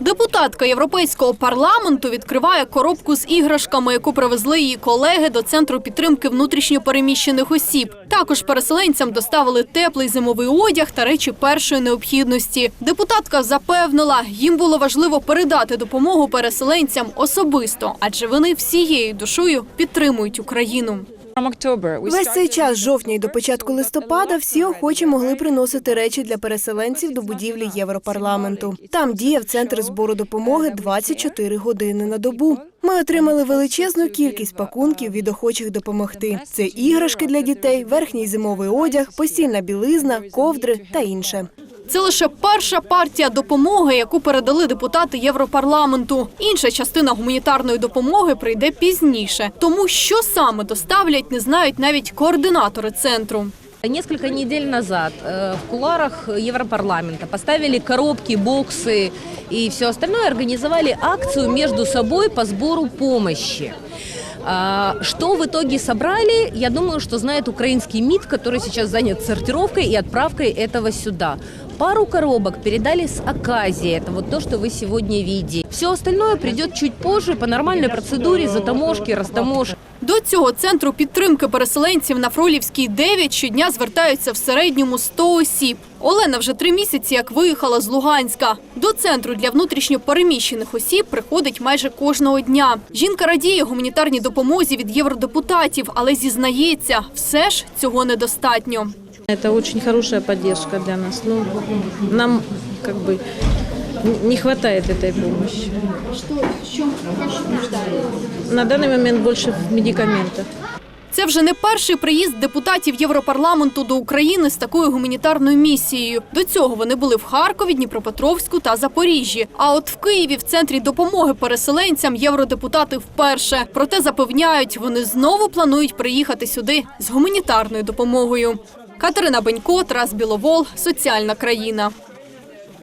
Депутатка Європейського парламенту відкриває коробку з іграшками, яку привезли її колеги до центру підтримки внутрішньопереміщених осіб. Також переселенцям доставили теплий зимовий одяг та речі першої необхідності. Депутатка запевнила, їм було важливо передати допомогу переселенцям особисто, адже вони всією душою підтримують Україну. Весь цей час з жовтня і до початку листопада всі охочі могли приносити речі для переселенців до будівлі Європарламенту. Там діяв центр збору допомоги 24 години на добу. Ми отримали величезну кількість пакунків від охочих допомогти. Це іграшки для дітей, верхній зимовий одяг, постільна білизна, ковдри та інше. Це лише перша партія допомоги, яку передали депутати Європарламенту. Інша частина гуманітарної допомоги прийде пізніше. Тому що саме доставлять, не знають навіть координатори центру. Несколько недель назад э, в куларах Европарламента поставили коробки, боксы и все остальное, организовали акцию между собой по сбору помощи. А, Что в итоге собрали, я думаю, что знает украинский МИД, который сейчас занят сортировкой и отправкой этого сюда. Пару коробок передали с Аказии, это вот то, что вы сегодня видите. Все остальное придет чуть позже по нормальной процедуре, затаможки, растаможки. До цього центру підтримки переселенців на Фролівській 9 щодня звертаються в середньому 100 осіб. Олена вже три місяці як виїхала з Луганська. До центру для внутрішньо переміщених осіб приходить майже кожного дня. Жінка радіє гуманітарній допомозі від євродепутатів, але зізнається, все ж цього недостатньо. Это очень хорошая поддержка для нас. Ну, нам как бы не хватает этой помощи. Что, в чем На данный момент больше в медикаментах. Це вже не перший приїзд депутатів Європарламенту до України з такою гуманітарною місією. До цього вони були в Харкові, Дніпропетровську та Запоріжжі. А от в Києві в центрі допомоги переселенцям євродепутати вперше. Проте запевняють, вони знову планують приїхати сюди з гуманітарною допомогою. Катерина Бенько, Тарас Біловол, соціальна країна.